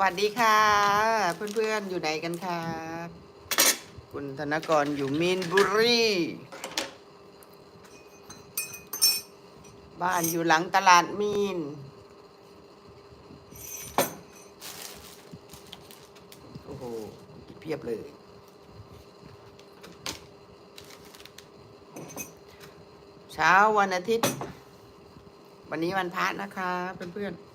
วัสดีค่ะ เพื่อนๆ อยู่ไหนกันครับคุณธนกรอยู่มีนบุรี บ้านอยู่หลังตลาดมีน โอ้โหเพียบเลย เช้าวันอาทิตย์ วันนี้วันพระนะคะเพื่อนๆ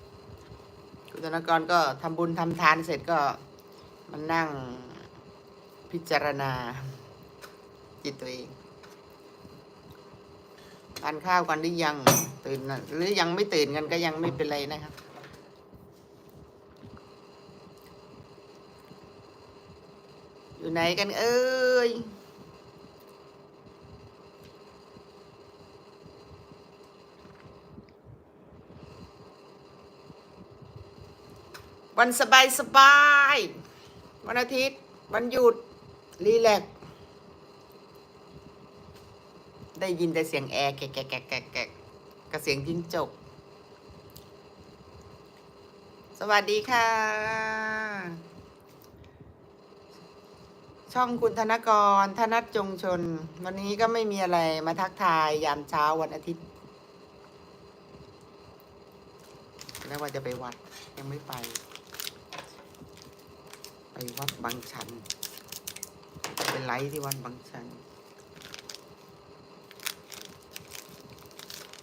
คุณธนกรก็ทำบุญทำทานเสร็จก็มานั่งพิจารณา จิตตัวเองทานข้าวกันหรือยังตื่นหรือยังไม่ตื่นกันก็ยังไม่เป็นไรนะครับอยู่ไหนกันเอ้ย วันสบายสบาย วันอาทิตย์ วันหยุด รีแลก ได้ยินแต่เสียงแอร์แกะแกะแกะแกะแกะกับเสียงจิ้งจก สวัสดีค่ะ ช่องคุณธนกร ธนัทจงชน วันนี้ก็ไม่มีอะไรมาทักทายยามเช้าวันอาทิตย์ แล้วว่าจะไปวัดยังไม่ไป วัดบางชันไปไลฟ์ที่วัดบางชัน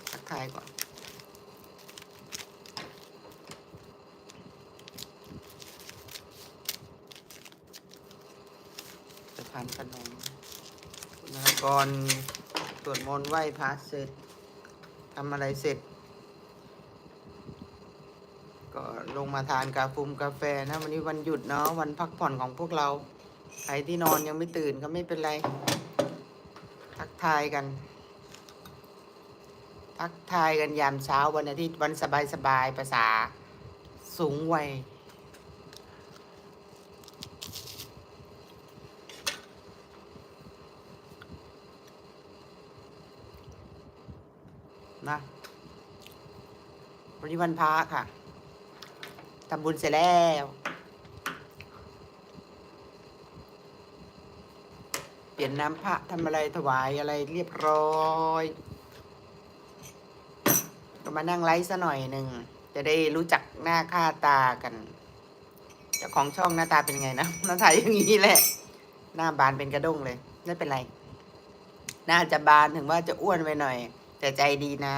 ทักทายก่อนจะทานขนมคุณธนกรวดมนต์ไหว้พระเสร็จทำอะไรเสร็จ ก็ลง มาทานกาฟุมกาแฟนะวันนี้วันหยุดเนาะวันพักผ่อนของพวกเราใครที่นอนยังไม่ตื่นก็ไม่เป็นไร ทักทายกัน ทักทายกันยามเช้าวันอาทิตย์วันสบายสบายๆภาษาสูงวัยนะวันนี้วันพระค่ะ ทำบุญเสร็จแล้ว เปลี่ยนน้ำพระทำอะไรถวายอะไรเรียบร้อยก็มานั่งไลฟ์ซะหน่อยหนึ่ง จะได้รู้จักหน้าค่าตากันเจ้าของช่องหน้าตาเป็นไงนะหน้าตาอย่างนี้แหละ หน้าบานเป็นกระด้งเลยไม่เป็นไรหน้าจะบานถึงว่าจะอ้วนไปหน่อย แต่ใจดีนะ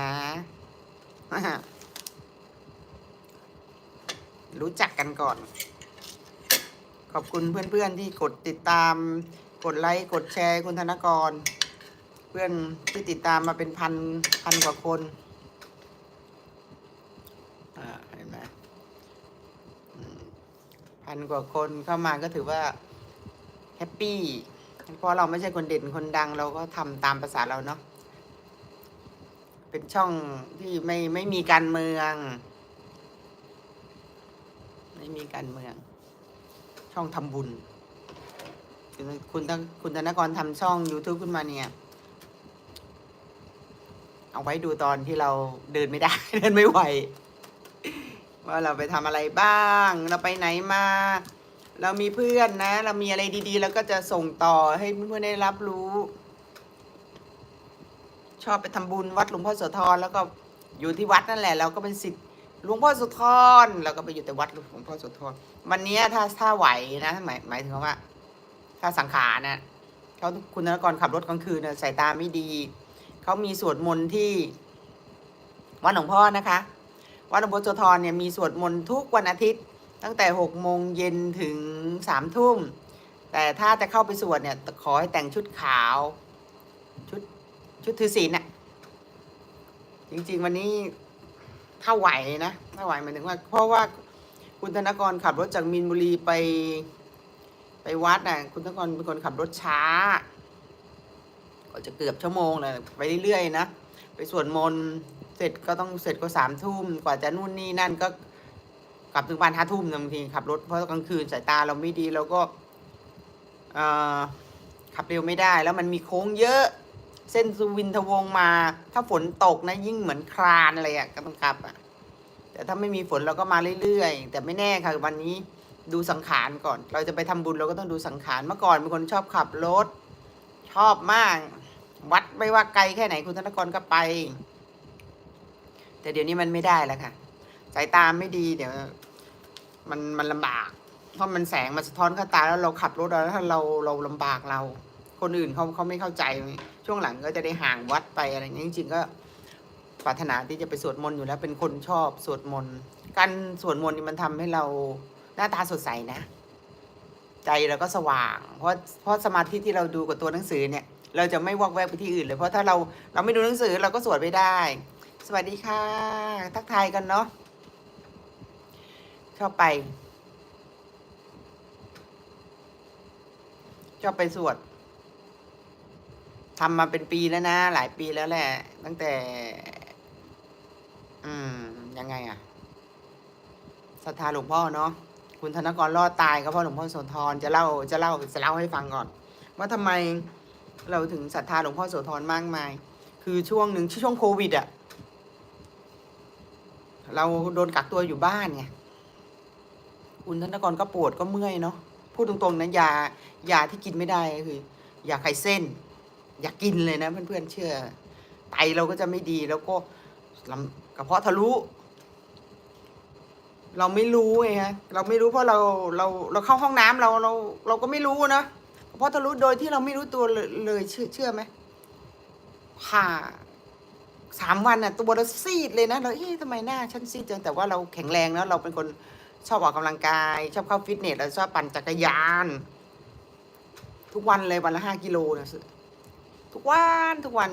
รู้จักกันก่อน ขอบคุณเพื่อนๆที่กดติดตาม กดไลค์ กดแชร์คุณธนกร เพื่อนที่ติดตามมาเป็นพันพันกว่าคนเห็นไหมอืมพันกว่าคนเข้ามาก็ถือว่าแฮปปี้เพราะเราไม่ใช่คนเด่นคนดังเราก็ทำตามภาษาเราเนาะเป็นช่องที่ไม่ไม่มีการเมือง ไม่มีการเมือง ช่องทำบุญ คุณคุณธคุณธนกรทำช่อง YouTube ขึ้นมาเนี่ย เอาไว้ดูตอนที่เราเดินไม่ได้ เดินไม่ไหว ว่าเราไปทำอะไรบ้าง เราไปไหนมา เรามีเพื่อนนะ เรามีอะไรดีๆ แล้วก็จะส่งต่อให้เพื่อนๆได้รับรู้ ชอบไปทำบุญวัดหลวงพ่อโสธรแล้วก็อยู่ที่วัดนั่นแหละ เราก็เป็นสิทธิ์ หลวงพ่อโสธรเราก็ไปอยู่แต่วัดหลวงพ่อโสธรวันนี้ถ้าถ้าไหวนะหมายหมายถึงว่า ถ้าสังขารนะเขาคุณธนกรขับรถกลางคืนนะสายตาไม่ดีเขามีสวดมนต์ที่วัดหลวงพ่อนะคะวัดหลวงพ่อโสธรเนี่ยมีสวดมนต์ทุกวันอาทิตย์ ตั้งแต่หกโมงเย็นถึงสามทุ่มแต่ถ้าจะเข้าไปสวดเนี่ยขอให้แต่งชุดขาว ชุดชุดถือศีลน่ะจริง ๆ วันนี้ ถ้าไหวนะถ้าไหวหมายถึงว่า เพราะว่าคุณธนกรขับรถจากมีนบุรีไป ไปวัดน่ะ คุณธนกรเป็นคนขับรถช้า ก็จะเกือบชั่วโมงเลยไปเรื่อยๆนะไปสวดมนต์เสร็จก็ต้องเสร็จก็สามทุ่มกว่าจะนู่นนี่นั่นก็กลับถึงบ้านห้าทุ่มบางทีขับรถเพราะกลางคืนสายตาเราไม่ดีเราก็ขับเร็วไม่ได้แล้วมันมีโค้งเยอะ เส้นสุวินทวงศ์มา ถ้าฝนตกนะยิ่งเหมือนคลานเลยอะ่ะก็ต้องขับอะ่ะ แต่ถ้าไม่มีฝนเราก็มาเรื่อยๆ แต่ไม่แน่ค่ะวันนี้ดูสังขารก่อน เราจะไปทำบุญเราก็ต้องดูสังขารเมื่อก่อนเป็นคนชอบขับรถ ชอบมาก วัดไม่ว่าไกลแค่ไหนคุณธนกรก็ไป แต่เดี๋ยวนี้มันไม่ได้แล้วค่ะ สายตาไม่ดีเดี๋ยว มันมันลำบาก เพราะมันแสงมันสะท้อนเข้าตาแล้วเราขับรถแล้วถ้าเราเราลำบากเรา คนอื่นเขาเขาไม่เข้าใจ ช่วงหลังก็จะได้ห่างวัดไปอะไรอย่างนี้จริงๆก็ปรารถนาที่จะไปสวดมนต์อยู่แล้วเป็นคนชอบสวดมนต์การสวดมนต์นี่มันทำให้เราหน้าตาสดใสนะ ใจเราก็สว่าง เพราะเพราะสมาธิที่เราดูกับตัวหนังสือเนี่ย เราจะไม่วอกแวกไปที่อื่นเลยเพราะถ้าเราเราไม่ดูหนังสือเราก็สวดไม่ได้ สวัสดีค่ะ ทักทายกันเนาะชอบไปชอบไปสวด ทำมาเป็นปีแล้วนะ หลายปีแล้วแหละ ตั้งแต่ อืม ยังไงอะศรัทธาหลวงพ่อเนาะคุณธนกรรอดตายก็เพราะหลวงพ่อโสธรจะเล่าจะเล่าจะเล่าให้ฟังก่อน ว่าทำไมเราถึงศรัทธาหลวงพ่อโสธรมากมาย คือช่วงหนึ่งช่วงโควิดอะเราโดนกักตัวอยู่บ้านไงคุณธนกรก็ปวดก็เมื่อยเนาะพูดตรงๆนะยายาที่กินไม่ได้คือ ยาไขเส้น อยากกินเลยนะเพื่อนๆเชื่อ ไตเราก็จะไม่ดีแล้วก็ลำกระเพาะทะลุ เราไม่รู้ไงฮะเราไม่รู้เพราะเราเราเราเข้าห้องน้ำเราเราเราก็ไม่รู้นะกระเพาะทะลุโดยที่เราไม่รู้ตัวเลยเชื่อเชื่อไหมผ่าสามวันน่ะตัวเราซีดเลยนะเราเอ๊ะทำไมหน้าฉันซีดจังแต่ว่าเราแข็งแรงเนอะเราเป็นคนชอบออกกำลังกาย ชอบเข้าฟิตเนสแล้วชอบปั่นจักรยาน ทุกวันเลยวันละห้ากิโลนะ ทุกวันทุกวัน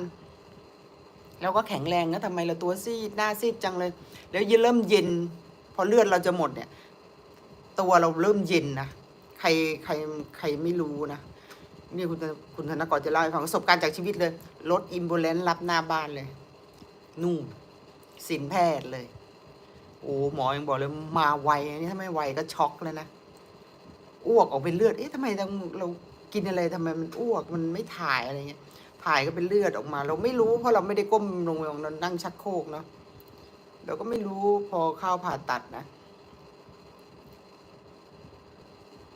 เราก็แข็งแรงนะทำไมเราตัวซีดหน้าซีดจังเลย แล้วเย็นเริ่มเย็น พอเลือดเราจะหมดเนี่ย ตัวเราเริ่มเย็นนะใครใครใครไม่รู้นะนี่คุณคุณธนกรจะเล่าให้ฟังประสบการณ์จากชีวิตเลยรถอิมบูเลนรับหน้าบ้านเลย นู่นสินแพทย์เลย โอ้หมอยังบอกเลยมาไวอันนี้ถ้าไม่ไวก็ช็อกเลยนะอ้วกออกเป็นเลือด เอ๊ะทำไมเราเรากินอะไรทำไมมันอ้วกมันไม่ถ่ายอะไรเงี้ย ถ่ายก็เป็นเลือดออกมา เราไม่รู้เพราะเราไม่ได้ก้มลงไปเรานั่งชักโครกเนาะเราก็ไม่รู้พอเข้าผ่าตัดนะ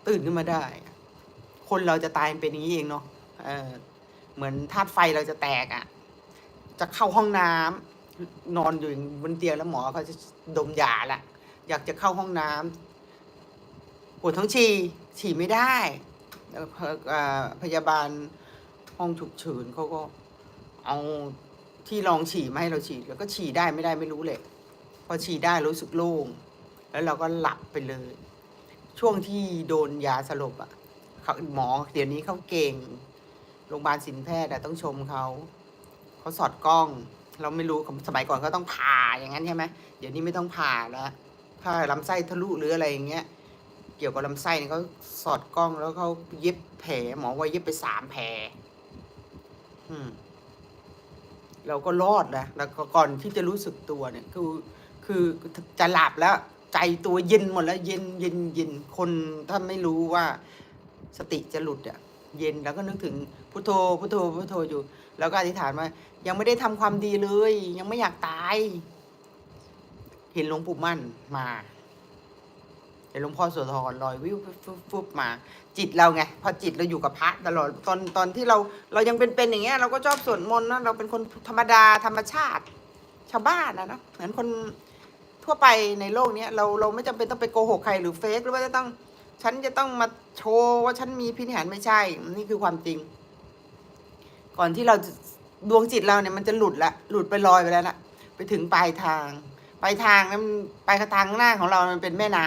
ตื่นขึ้นมาได้ คนเราจะตายเป็นอย่างนี้เองเนาะเออเหมือนธาตุไฟเราจะแตกอะ่ะ จะเข้าห้องน้ำนอนอยู่บนเตียงแล้วหมอเขาจะดมยาละอยากจะเข้าห้องน้ำปวดท้องฉี่ฉี่ไม่ได้พยาบาล ห้องฉุกเฉินเขาก็เอาที่รองฉี่มาให้เราฉี่แล้วก็ฉี่ได้ไม่ได้ไม่รู้เลยพอฉี่ได้รู้สึกโล่งแล้วเราก็หลับไปเลย ช่วงที่โดนยาสลบอะเขาหมอเดี๋ยวนี้เขาเก่งโรงพยาบาลศิลแพทย์อะต้องชมเขาเขาสอดกล้อง เราไม่รู้สมัยก่อนก็ต้องผ่าอย่างนั้นใช่ไหมเดี๋ยวนี้ไม่ต้องผ่าแล้วถ้าลำไส้ทะลุหรืออะไรอย่างเงี้ยเกี่ยวกับลำไส้เนี่ยเขาสอดกล้องแล้วเขาเย็บแผลหมอว่าเย็บไปสามแผล เราก็รอดนะแล้วก่อนที่จะรู้สึกตัวเนี่ย คือคือจะหลับแล้ว ใจตัวเย็นหมดแล้วเย็นเย็นเย็นคนถ้าไม่รู้ว่าสติจะหลุดอะเย็นแล้วก็นึกถึงพุทโธพุทโธพุทโธอยู่ แล้วก็อธิษฐานว่า ยังไม่ได้ทำความดีเลย ยังไม่อยากตาย เห็นหลวงปู่มั่นมา ห็นหลวงพ่อโสธรลอยวิวฟุบมา จิตเราไงพอจิตเราอยู่กับพระตลอดตอนตอนที่เราเรายังเป็นเป็นอย่างเงี้ยเราก็ชอบสวดมนต์นะเราเป็นคนธรรมดาธรรมชาติ ชาวบ้านนะเนาะเหมือนคนทั่วไปในโลกเนี้ยเราเราไม่จำเป็นต้องไปโกหกใครหรือเฟกหรือว่าจะต้อง ฉันจะต้องมาโชว์ว่าฉันมีพินิหารไม่ใช่ นี่คือความจริง ก่อนที่เราดวงจิตเราเนี่ยมันจะหลุดละหลุดไปลอยไปแล้วนะไปถึงปลายทาง ไปทางนั้นปลายทางหน้าของเรามันเป็นแม่น้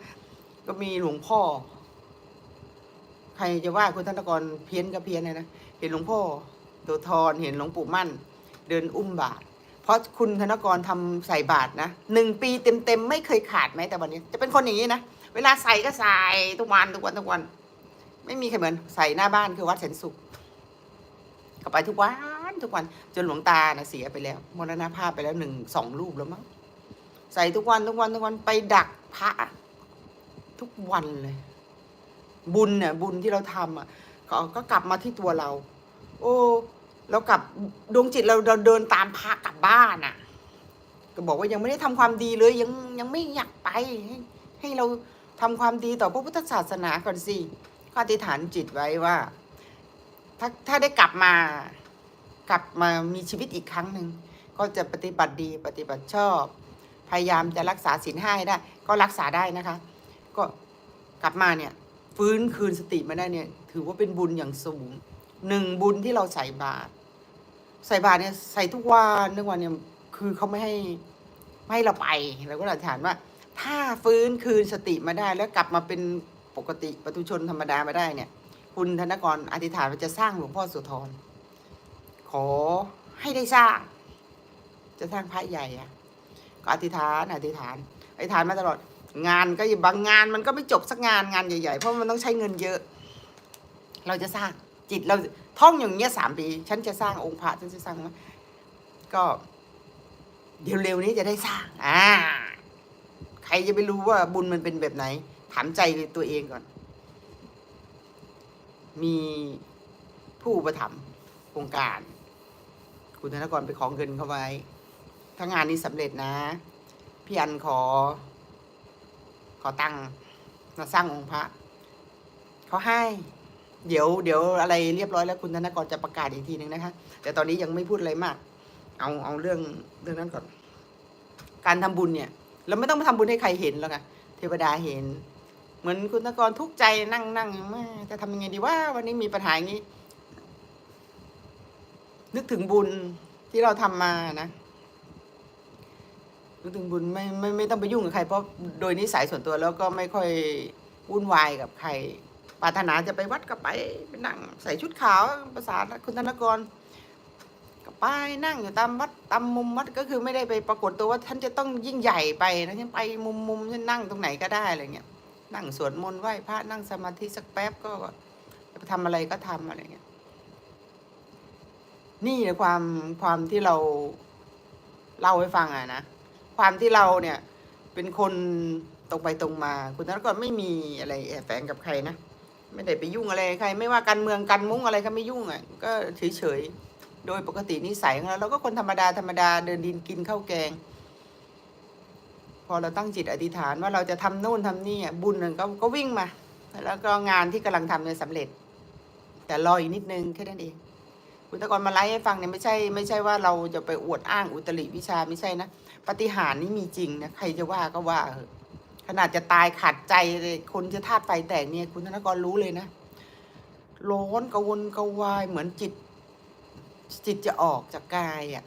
ำก็มีหลวงพ่อ ใครจะว่าคุณธนกรเพี้ยนก็เพี้ยนเลยนะเห็นหลวงพ่อโดทอนเห็นหลวงปู่มั่น เดินอุ้มบาทเพราะคุณธนกรทำใส่บาทนะหนึ่งปีเต็มๆไม่เคยขาดแม้แต่วันนี้ จะเป็นคนอย่างนี้นะเวลาใส่ก็ใส่ทุกวันทุกวันทุกวัน ไม่มีใครเหมือนใส่หน้าบ้านคือวัดแสนสุขก็ไปทุกวันทุกวันจนหลวงตานะเสียไปแล้วมรณภาพไปแล้วหนึ่งสองรูปแล้วมั้ง ใส่ทุกวันทุกวันทุกวันไปดักพระทุกวันเลย บุญเนี่ยบุญที่เราทำอะก็ก็กลับมาที่ตัวเรา โอ้เรากลับดวงจิตเราเราเดินตามพระกลับบ้านอะ ก็บอกว่ายังไม่ได้ทำความดีเลยยังยังไม่อยากไปให้ให้เราทำความดีต่อพระพุทธศาสนาก่อนสิก็อธิษฐานจิตไว้ว่า ถ้าถ้าได้กลับมากลับมามีชีวิตอีกครั้งหนึ่งก็จะปฏิบัติดีปฏิบัติชอบ พยายามจะรักษาศีลห้าให้ได้ ก็รักษาได้นะคะ ก็กลับมาเนี่ยฟื้นคืนสติมาได้เนี่ย ถือว่าเป็นบุญอย่างสูงหนึ่งบุญที่เราใส่บาตรใส่บาตรเนี่ยใส่ทุกวันทุกวันเนี่ยคือเขาไม่ให้ไม่ให้เราไปเราก็อธิษฐานว่า ถ้าฟื้นคืนสติมาได้แล้วกลับมาเป็นปกติปตุชนธรรมดามาได้เนี่ย คุณธนกรอธิษฐานว่าจะสร้างหลวงพ่อโสุธรขอให้ได้สร้าง จะสร้างพระใหญ่อะ ก็อธิษฐานอธิษฐานอธิษฐานมาตลอด งานก็บางงานมันก็ไม่จบสักงานงานใหญ่ๆ เพราะมันต้องใช้เงินเยอะ เราจะสร้างจิตเราท่องอย่างเงี้ยสามปี ฉันจะสร้างองค์พระฉันจะสร้างก็ เดี๋ยวเร็วนี้จะได้สร้าง อ่า ใครจะไปรู้ว่าบุญมันเป็นแบบไหน ถามใจตัวเองก่อน มีผู้ประถมโครงการ คุณธนกรไปของเงินเขาไว้ ถ้างานนี้สำเร็จนะ พี่อันขอ ขอตั้งมาสร้างองค์พระเขาให้ เดี๋ยวเดี๋ยวอะไรเรียบร้อยแล้วคุณธนกรจะประกาศอีกทีหนึ่งนะคะ แต่ตอนนี้ยังไม่พูดอะไรมาก เอาเอาเรื่องเรื่องนั้นก่อน การทำบุญเนี่ย เราไม่ต้องไปทำบุญให้ใครเห็นหรอกค่ะเทวดาเห็น เหมือนคุณธนกรทุกใจนั่งนั่งแม่จะทำยังไงดีว่า วันนี้มีปัญหาอย่างนี้ นึกถึงบุญที่เราทำมานะ นึกถึงบุญไม่ไม่ไม่ต้องไปยุ่งกับใครเพราะโดยนิสัยส่วนตัวแล้วก็ไม่ค่อยวุ่นวายกับใครปรารถนาจะไปวัดก็ไปไปนั่งใส่ชุดขาวภาษาคุณธนกรก็ไปนั่งอยู่ตามวัดตามมุมวัดก็คือไม่ได้ไปปรากฏตัวว่าท่านจะต้องยิ่งใหญ่ไปนะฉันไปมุมมุมฉันนั่งตรงไหนก็ได้อะไรเงี้ยนั่งสวดมนต์ไหว้พระนั่งสมาธิสักแป๊บก็จะไปทำอะไรก็ทำอะไรเงี้ย นี่แหละความความที่เราเล่าให้ฟังอะนะ ความที่เราเนี่ยเป็นคนตรงไปตรงมา คุณธนกรไม่มีอะไรแอบแฝงกับใครนะไม่ได้ไปยุ่งอะไรใคร ไม่ว่าการเมืองการมุ้งอะไรก็ไม่ยุ่งอะก็เฉยๆโดยปกตินิสัยของเราเราก็คนธรรมดาธรรมดาเดินดินกินข้าวแกง พอเราตั้งจิตอธิษฐานว่าเราจะทำโน่นทำนี่อะบุญมันก็ก็วิ่งมา แล้วก็งานที่กำลังทำเนี่ยสำเร็จ แต่รออีกนิดนึงแค่นั้นเองคุณตะกรมาไลฟ์ให้ฟังเนี่ยไม่ใช่ไม่ใช่ว่าเราจะไปอวดอ้างอุตริวิชาไม่ใช่นะ ปฏิหารนี่มีจริงนะใครจะว่าก็ว่าขนาดจะตายขาดใจเลยคนจะธาตุไฟแตกเนี่ยคุณธนกรรู้เลยนะร้อนกระวนกระวายเหมือนจิต จิตจะออกจากกายอะ่ะ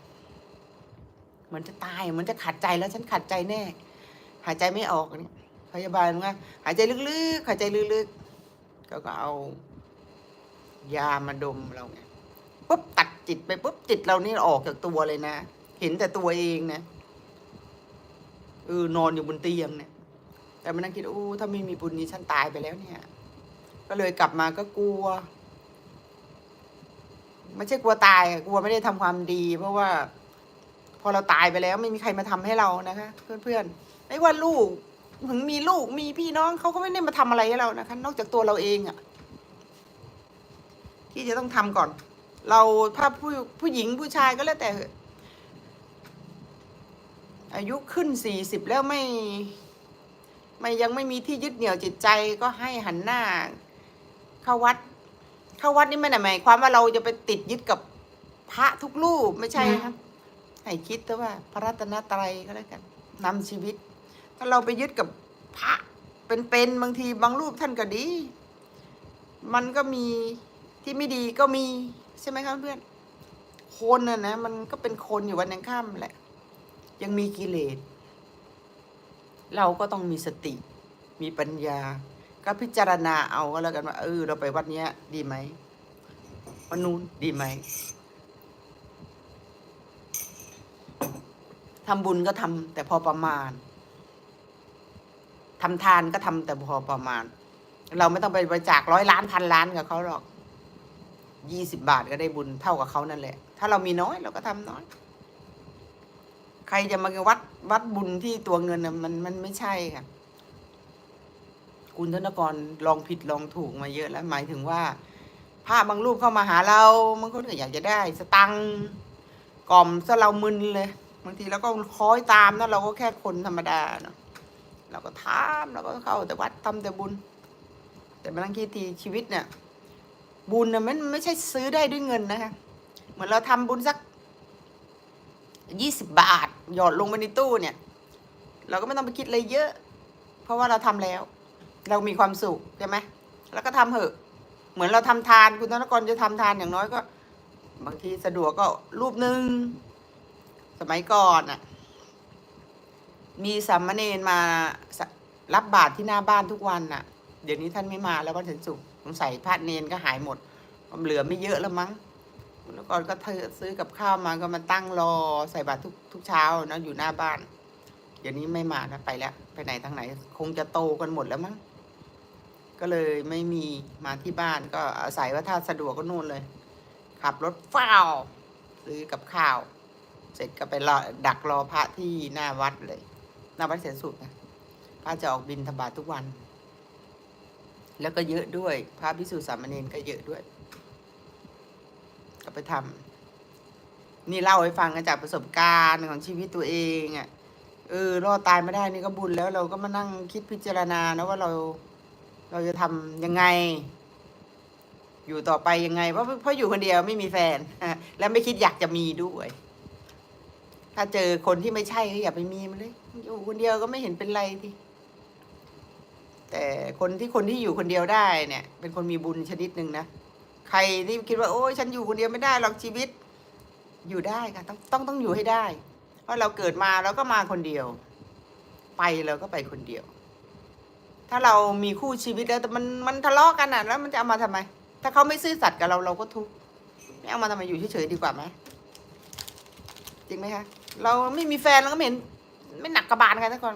เหมือนจะตายเหมือนจะขาดใจแล้วฉันขาดใจแน่ หายใจไม่ออกเนี่ยพยาบาลว่าหายใจลึกๆหายใจลึกๆก็ก็เอา ยามาดมเราไงปุ๊บตัดจิตไปปุ๊บจิตเรานี่ออกจากตัวเลยนะ เห็นแต่ตัวเองนะ เออนอนอยู่บนเตียงเนี่ย แต่มานั่งคิดโอ้ถ้าไม่มีบุญนี้ฉันตายไปแล้วเนี่ย ก็เลยกลับมาก็กลัว ไม่ใช่กลัวตายกลัวไม่ได้ทำความดี เพราะว่า พอเราตายไปแล้ว ไม่มีใครมาทำให้เรานะคะ เพื่อนๆไม่ว่าลูกถึงมีลูกมีพี่น้องเขาก็ไม่ได้มาทำอะไรให้เรานะคะ นอกจากตัวเราเองอะที่จะต้องทำก่อน เราถ้าผู้ผู้หญิงผู้ชายก็แล้วแต่ อายุขึ้นสี่สิบแล้วไม่ ไม่ยังไม่มีที่ยึดเหนี่ยวจิตใจก็ให้หันหน้า เข้าวัด เข้าวัดนี่ไม่ได้หมายความว่าเราจะไปติดยึดกับพระทุกรูปไม่ใช่นะครับ ให้คิดแต่ว่า พระรัตนตรัยก็แล้วกันนำชีวิต ถ้าเราไปยึดกับพระเป็นๆบางทีบางรูปท่านก็ดี มันก็มีที่ไม่ดีก็มีใช่ไหมครับเพื่อนคนน่ะนะมันก็เป็นคนอยู่วันยังข้ามแหละ ยังมีกิเลส เราก็ต้องมีสติ มีปัญญา ก็พิจารณาเอาก็แล้วกันว่าเออเราไปวัดเนี้ย ดีไหมวันนู้นดีไหมทำบุญก็ทำแต่พอประมาณทำทานก็ทำแต่พอประมาณ เราไม่ต้องไปบริจาคร้อยล้านพันล้านกับเขาหรอกยี่สิบาทก็ได้บุญเท่ากับเขานั่นแหละ ถ้าเรามีน้อยเราก็ทำน้อย ใครจะมาวัดวัดบุญที่ตัวเงินน่ะมันมันไม่ใช่ค่ะ คุณธนกรลองผิดลองถูกมาเยอะแล้ว หมายถึงว่าพระบางรูปเข้ามาหาเราบางคนก็อยากจะได้ สตังกล่อมซะเรามึนเลยบางทีเราก็คอยตามนะเราก็แค่คนธรรมดาเนาะเราก็ทามเราก็เข้าแต่วัดทำแต่บุญ แต่บางทีทีชีวิตเนี่ย บุญน่ะมันไม่ใช่ซื้อได้ด้วยเงินนะคะเหมือนเราทำบุญสักยี่สิบบาท หยอดลงไปในตู้เนี่ย เราก็ไม่ต้องไปคิดอะไรเยอะ เพราะว่าเราทำแล้ว เรามีความสุขใช่ไหมแล้วก็ทำเถอะ เหมือนเราทำทานคุณธนกรจะทำทานอย่างน้อยก็ บางทีสะดวกก็รูปหนึ่งสมัยก่อนอะ มีสามเณรมารับบาตรที่หน้าบ้านทุกวันน่ะ เดี๋ยวนี้ท่านไม่มาแล้ววันถึงสุกร์สงสัยพระเนนก็หายหมดมเหลือไม่เยอะแล้วมั้ง คุณธนกรก็เธอซื้อกับข้าวมาก็มาตั้งรอใส่บาตรทุกทุกเช้าเนะอยู่หน้าบ้าน เดี๋ยวนี้ไม่มานะไปแล้ว ไปไหนทางไหน คงจะโตกันหมดแล้วมั้งก็เลยไม่มีมาที่บ้านก็อาศัยว่าถ้าสะดวกก็นู่นเลย ขับรถเฝ้าวซื้อกับข้าว เสร็จก็ไปรอดักรอพระที่หน้าวัดเลย หน้าวัดเสนสุขนะพระจะออกบินธบาตทุกวัน แล้วก็เยอะด้วย พระพิสุสามเณรก็เยอะด้วย ก็ไปทำนี่เล่าให้ฟังกันจากประสบการณ์ของชีวิตตัวเองอะ่ะเออรอดตายไม่ได้นี่ก็บุญแล้วเราก็มานั่งคิดพิจารณานะว่าเราเราจะทำยังไง อยู่ต่อไปยังไง เพราะเพราะอยู่คนเดียวไม่มีแฟนและไม่คิดอยากจะมีด้วย ถ้าเจอคนที่ไม่ใช่ก็อย่าไปมีมันเลย อยู่คนเดียวก็ไม่เห็นเป็นไรทีแต่คนที่คนที่อยู่คนเดียวได้เนี่ย เป็นคนมีบุญชนิดหนึ่งนะ ใครที่คิดว่าโอ้ยฉันอยู่คนเดียวไม่ได้หรอกชีวิต อยู่ได้ค่ะต้องต้องต้องอยู่ให้ได้ เพราะเราเกิดมาเราก็มาคนเดียว ไปเราก็ไปคนเดียว ถ้าเรามีคู่ชีวิตแล้วแต่มันมันทะเลาะกันอะแล้วมันจะเอามาทำไม ถ้าเขาไม่ซื่อสัตย์กับเราเราก็ทุกข์ไม่เอามาทำไมอยู่เฉยๆดีกว่าไหมจริงไหมคะเราไม่มีแฟนเราก็ไม่เห็น ไม่หนักกระบาลใครสักคน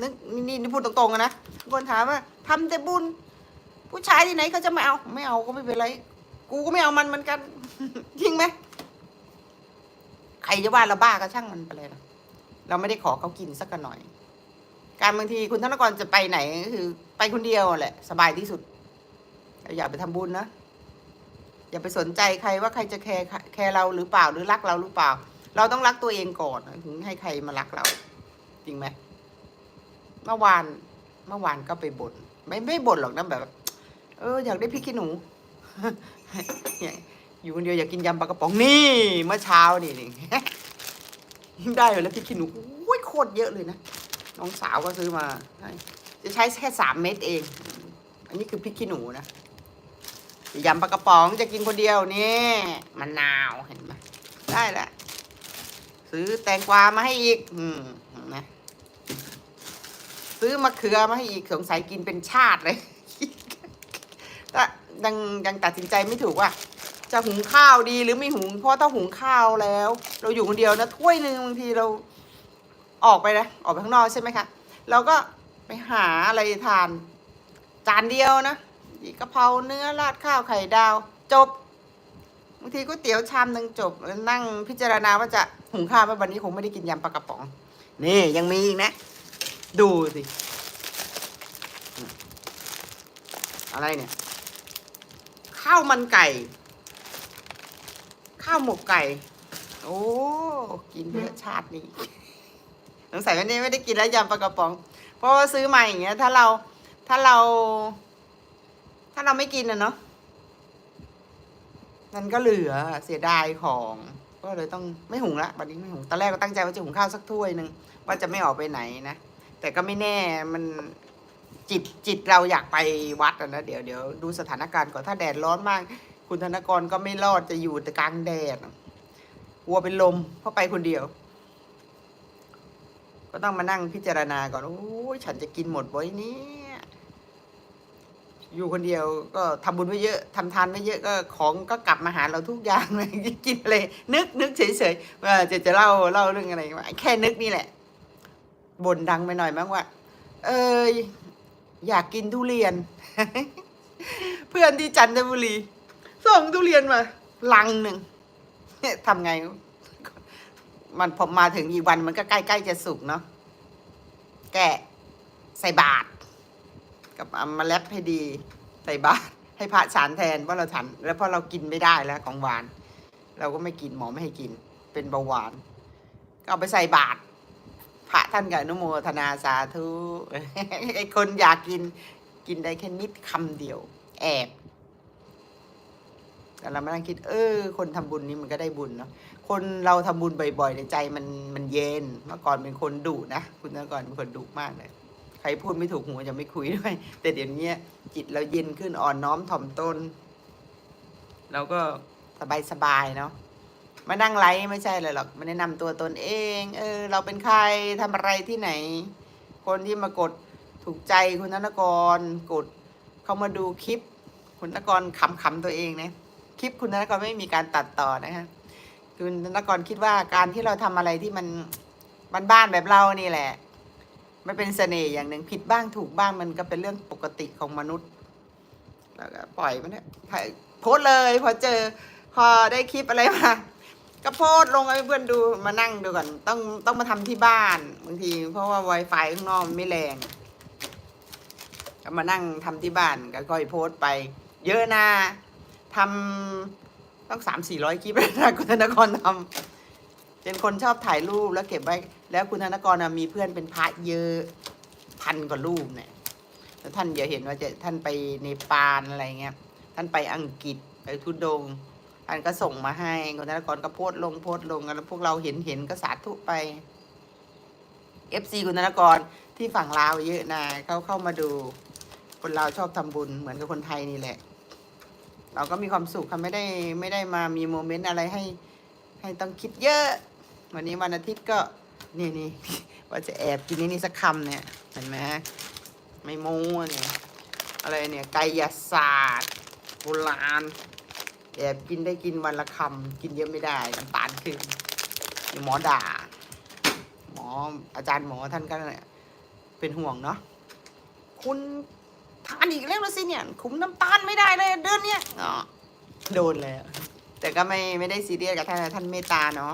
นึกนี่นี่พูดตรงๆนะคนถามว่าทำแต่บุญ ผู้ชายที่ไหนเขาจะไม่เอา ไม่เอาก็ไม่เป็นไร กูก็ไม่เอามันเหมือนกัน จริงไหมใครจะว่าเราบ้าก็ช่างมันไปเลยนะเราไม่ได้ขอเขากินสักหน่อย การบางทีคุณธนกรจะไปไหนก็คือ ไปคนเดียวแหละ สบายที่สุดอย่าไปทำบุญนะอย่าไปสนใจใครว่าใครจะแคร์แคร์เราหรือเปล่าหรือรักเราหรือเปล่า เราต้องรักตัวเองก่อนถึงให้ใครมารักเรา จริงไหมเมื่อวานเมื่อวานก็ไปบ่นไม่ไม่บ่นหรอกนะแบบ เอออยากได้พริกขี้หนู อยู่คนเดียวอยากกินยำปลากระป๋องนี่เมื่อเช้านี่นี่ได้เลยแล้วพริกขี้หนูโอ้ยโคตรเยอะเลยนะน้องสาวก็ซื้อมาจะใช้แค่สามเม็ดเอง อันนี้คือพริกขี้หนูนะยำปลากระป๋องจะกินคนเดียวนี่มะนาวเห็นไหมได้แหละซื้อแตงกวามาให้อีก อืมนไหมซื้อมะเขือมาให้อีกสงสัยกินเป็นชาติเลย ยังยังตัดสินใจไม่ถูกว่า จะหุงข้าวดีหรือไม่หุง เพราะถ้าหุงข้าวแล้ว เราอยู่คนเดียวนะถ้วยหนึ่งบางทีเราออกไปนะออกไปข้างนอกใช่ไหมคะเราก็ไปหาอะไรทาน จานเดียวนะกะเพราเนื้อราดข้าวไข่ดาว จบบางทีก๋วยเตี๋ยวชามหนึ่งจบนั่งพิจารณาว่าจะหุงข้าวไหมวันนี้คงไม่ได้กินยำปลากระป๋อง นี่ยังมีอีกนะ ดูสิ อะไรเนี่ย ข้าวมันไก่ ข้าวหมกไก่ โอ้กินเพื่อชาตินี้สงสัยวันนี้ไม่ได้กินแล้วยำปลากระป๋อง เพราะว่าซื้อมาอย่างเงี้ย ถ้าเราถ้าเรา ถ้าเราไม่กินอะเนาะมันก็เหลือเสียดายของก็เลยต้องไม่หุงละวันนี้ไม่หุงตอนแรกก็ตั้งใจว่าจะหุงข้าวสักถ้วยหนึ่งว่าจะไม่ออกไปไหนนะแต่ก็ไม่แน่มัน จิตจิตเราอยากไปวัดอะนะเดี๋ยวเดี๋ยวดูสถานการณ์ก่อนถ้าแดดร้อนมาก คุณธนกรก็ไม่รอดจะอยู่แต่กลางแดดอะกลัวเป็นลมเพราะไปคนเดียว ก็ต้องมานั่งพิจารณาก่อนโอ้ยฉันจะกินหมดไว้นี่ยอยู่คนเดียวก็ทำบุญไว้เยอะทำทานไว้เยอะก็ของก็กลับมาหาเราทุกอย่างเลยกินเลยนึกนึกเฉยๆว่าจะจะเล่าเล่าเรื่องอะไรมาแค่นึกนี่แหละบ่นดังไปหน่อยมั้งว่า เอย อยากกินทุเรียน เพื่อนที่จันทบุรีส่งทุเรียนมา ลังหนึ่งทำไง มันพอมาถึงอีวันมันก็ใกล้ๆจะสุกเนาะแกะใส่บาตรกับเอามาแลบให้ดี ใส่บาตรให้พระฉันแทนว่าเราฉัน แล้วพราะเรากินไม่ได้แล้วของหวาน เราก็ไม่กินหมอไม่ให้กิน เป็นเบาหวาน ก็เอาไปใส่บาตร พระท่านกับนุโมทนาสาธุไอ้คนอยากกินกินได้แค่นิดคำเดียว แอบแต่เรามานั่งคิด เออ คนทำบุญนี่มันก็ได้บุญเนาะคนเราทำบุญบ่อยๆในใจมันมันเย็นเมื่อก่อนเป็นคนดุนะคุณเมื่อก่อนเป็นคนดุมากเลยใครพูดไม่ถูกหูจะไม่คุยด้วย แต่เดี๋ยวนี้จิตเราเย็นขึ้นอ่อนน้อมถ่อมตนเราก็สบายสบายๆเนาะ มานั่งไลฟ์ไม่ใช่เลยหรอกมาแนะนำตัวตนเอง เออ เราเป็นใครทำอะไรที่ไหน คนที่มากดถูกใจคุณธนกร กดเข้ามาดูคลิป คุณธนกรขำๆตัวเองนะคลิปคุณธนกรไม่มีการตัดต่อนะคะคุณธนกรคิดว่าการที่เราทำอะไรที่มันบ้านๆแบบเรานี่แหละไม่เป็นเสน่ห์อย่างหนึ่งผิดบ้างถูกบ้างมันก็เป็นเรื่องปกติของมนุษย์ แล้วก็ปล่อยมันเนี่ยโพสเลยพอเจอพอได้คลิปอะไรมา ก็โพสลงให้เพื่อนดูมานั่งดูก่อน ต้องต้องมาทำที่บ้านบางที เพราะว่า Wi-Fi ข้างนอกมันไม่แรง ก็มานั่งทำที่บ้านก็ค่อยโพสไป เยอะนะทำต้องสามสี่ร้อยคลิปนะคุณธนกรทำเป็นคนชอบถ่ายรูปแล้วเก็บไว้ แล้วคุณธนกรมีเพื่อนเป็นพระเยอะพันกว่ารูปเนี่ยแล้วท่านอย่าเห็นว่าจะท่านไปเนปาลอะไรเงี้ยท่านไปอังกฤษไปทุดง ท่านก็ส่งมาให้คุณธนกรก็โพสลงโพสลงแล้วพวกเราเห็นเห็นก็สาธุไปเอฟซีคุณธนกรที่ฝั่งลาวเยอะนะเขาเข้ามาดู คนลาวชอบทำบุญเหมือนกับคนไทยนี่แหละ เราก็มีความสุขค่ะไม่ได้ไม่ได้มามีโมเมนต์อะไรให้ ให้ต้องคิดเยอะ วันนี้วันอาทิตย์ก็นี่นี่ว่าจะแอบกินนี่นี่สักคำเนี่ยเห็นไหมไม่โม้เนี่ยอะไรเนี่ยไกายศาสตร์โบราณ แอบกินได้กินวันละคำกินเยอะไม่ได้น้ำตาลขึ้นหมอด่า หมออาจารย์หมอท่านก็เนี่ยเป็นห่วงเนาะคุณทานอีกแล้วสิเนี่ย คุมน้ำตาลไม่ได้เลยเดือนเนี้ยอ๋อโดนแล้วแต่ก็ไม่ไม่ได้ซีเรียสกับท่านท่านเมตตาเนาะ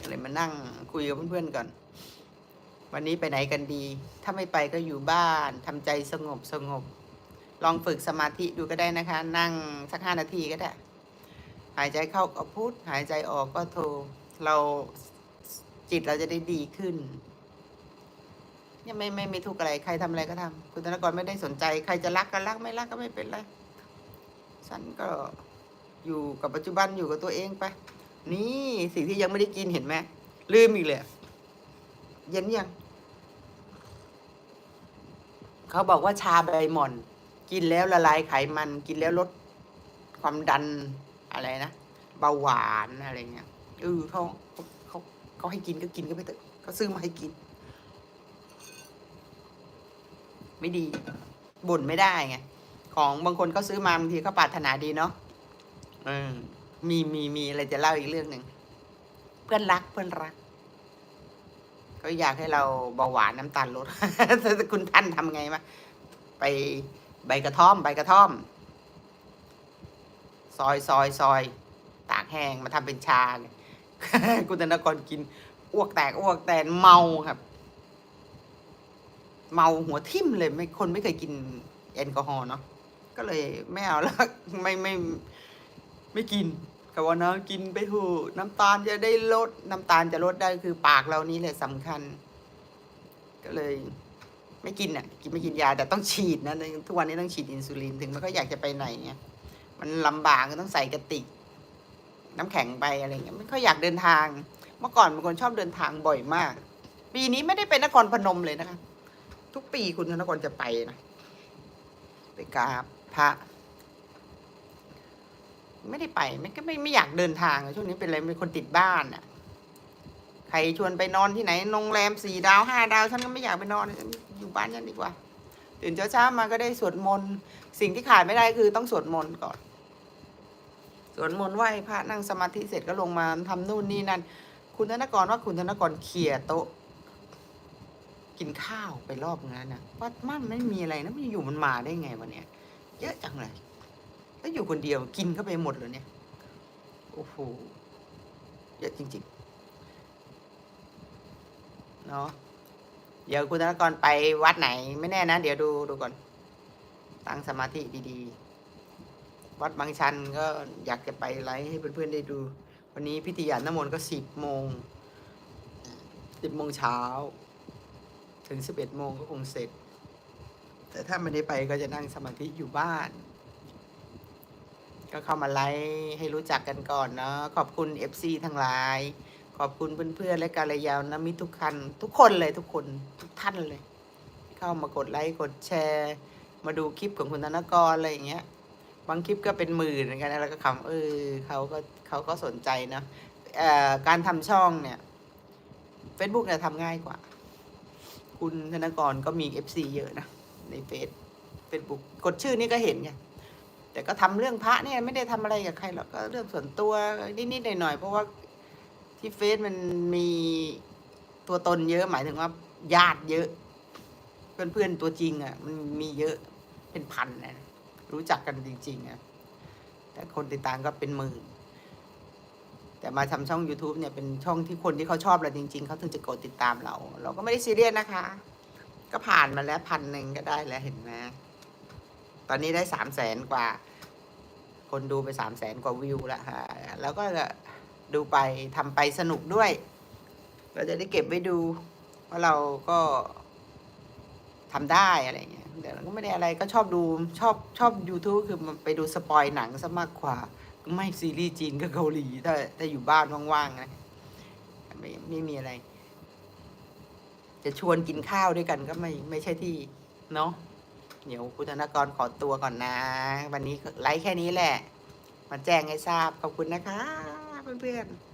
ก็เลยมานั่งคุยกับเพื่อนๆก่อน วันนี้ไปไหนกันดี ถ้าไม่ไปก็อยู่บ้านทำใจสงบสงบ ลองฝึกสมาธิดูก็ได้นะคะ นั่งสักห้านาทีก็ได้ หายใจเข้าก็พูด หายใจออกก็โทรเราจิตเราจะได้ดีขึ้นเนี่ยไม่ไม่ไม่ทุกอะไรใครทำอะไรก็ทำคุณธนกรไม่ได้สนใจ ใครจะรักก็รักไม่รักก็ไม่เป็นไรฉันก็อยู่กับปัจจุบันอยู่กับตัวเองไป นี่สิ่งที่ยังไม่ได้กินเห็นไหมลืมอีกเลยเย็นยัง เขาบอกว่าชาใบหม่อน กินแล้วละลายไขมัน กินแล้วลดความดันอะไรนะเบาหวานอะไรเงี้ยเออเขาเขาเขาเขาให้กินก็กินก็ไปเถอะเขาซื้อมาให้กิน ไม่ดีบ่นไม่ได้ไงของบางคนเขาซื้อมาบางทีเขาปรารถนาดีเนาะเออมีมีมีอะไรจะเล่าอีกเรื่องหนึ่งเพื่อนรักเพื่อนรักก็อยากให้เราเบาหวานน้ำตาลลด คุณท่านทำไงมาไป ใบกระท่อม ใบกระท่อม ซอยซอยซอยตากแห้งมาทำเป็นชาเลยคุณธนกรกินอ้วกแตกอ้วกแตนเมาครับ เมาหัวทิ่มเลยไม่คนไม่เคยกินแอลกอฮอล์เนาะก็เลยไม่เอาแล้วไม่ไม่ไม่กินก็ว่านะกินไปเถอะน้ำตาลจะได้ลด น้ำตาลจะลดได้คือปากเรานี่แหละสำคัญ ก็เลย ไม่กินอะกินไม่กินยาแต่ต้องฉีดนะทุกวันนี้ต้องฉีดอินซูลินถึงมันก็อยากจะไปไหนไงมันลำบากก็ต้องใส่กระติก น้ำแข็งไปอะไรเงี้ยไม่ค่อยอยากเดินทาง เมื่อก่อนเป็นคนชอบเดินทางบ่อยมาก ปีนี้ไม่ได้ไปนครพนมเลยนะคะทุกปีคุณธนกรจะไปนะไปกราบพระ ไม่ได้ไปไม่ก็ไม่ไม่อยากเดินทางช่วงนี้เป็นอะไรเป็นคนติดบ้านอะ ใครชวนไปนอนที่ไหนโรงแรมสี่ดาวห้าดาวฉันก็ไม่อยากไปนอนอยู่บ้านฉันดีกว่า ตื่นเช้าๆมาก็ได้สวดมนต์สิ่งที่ขาดไม่ได้คือต้องสวดมนต์ก่อนสวดมนต์ไหว้พระนั่งสมาธิเสร็จก็ลงมาทำนู่นนี่นั่นคุณธนกรว่าคุณธนกรเคลียโต๊ะ กินข้าวไปรอบงานนะว่ามันไม่มีอะไรนะมันอยู่มันมาได้ไงวะเนี่ย เยอะจังเลยแล้วอยู่คนเดียวกินเข้าไปหมดเลยเนี่ยโอ้โหเยอะจริง ๆ เนาะเดี๋ยวคุณธนกรไปวัดไหนไม่แน่นะ เดี๋ยวดูดูก่อน ตั้งสมาธิดีๆ วัดบางชันก็อยากจะไปไลฟ์ให้เพื่อนๆได้ดู วันนี้พิธีหยาดน้ำมนต์ก็สิบโมงสิบโมงเช้า ถึงสิบเอ็ดโมงก็คงเสร็จ แต่ถ้าไม่ได้ไปก็จะนั่งสมาธิอยู่บ้าน ก็เข้ามาไลฟ์ให้รู้จักกันก่อนเนาะขอบคุณ FC ทั้งหลาย อบคุณเพื่อนๆและกาลยาวนะมิทุกคัน ทุกคนเลยทุกคนทุกท่านเลย เข้ามากดไลค์กดแชร์ มาดูคลิปของคุณธนกรอะไรอย่างเงี้ย บางคลิปก็เป็นหมื่นเหมือนกันแล้วก็คำเออเขาก็เขาก็สนใจนะการทำช่องเนี่ย Facebook เนี่ยทำง่ายกว่า คุณธนกรก็มี FC เยอะนะในเฟซเฟซบุ๊กกดชื่อนี่ก็เห็นไงแต่ก็ทำเรื่องพระเนี่ยไม่ได้ทำอะไรกับใครหรอกก็เรื่องส่วนตัวนิดๆหน่อยๆเพราะว่า ที่เฟซมันมีตัวตนเยอะหมายถึงว่า ญาติเยอะ เพื่อนๆตัวจริงอะ มันมีเยอะเป็นพันนะรู้จักกันจริง ๆอะแต่คนติดตามก็เป็นหมื่นแต่มาทำช่อง YouTube เนี่ยเป็นช่องที่คนที่เขาชอบเราจริง ๆเขาถึงจะกดติดตามเรา เราก็ไม่ได้ซีเรียสนะคะ ก็ผ่านมาแล้วพันหนึ่งก็ได้แล้วเห็นไหมตอนนี้ได้สามแสนกว่า คนดูไปสามแสนกว่าวิวแล้วฮะแล้วก็ ดูไปทำไปสนุกด้วย เราจะได้เก็บไว้ดูว่าเราก็ทำได้อะไรเงี้ยแต่เราก็ไม่ได้อะไรก็ชอบดูชอบชอบ YouTube คือมันไปดูสปอยหนังซะมากกว่า ไม่ซีรีส์จีนก็เกาหลีถ้าถ้าอยู่บ้านว่างๆนะไม่ไม่มีอะไร จะชวนกินข้าวด้วยกันก็ไม่ไม่ใช่ที่เนาะเดี๋ยวคุณธนกรขอตัวก่อนนะ วันนี้ไลฟ์แค่นี้แหละ มาแจ้งให้ทราบขอบคุณนะคะ เพื่อนๆ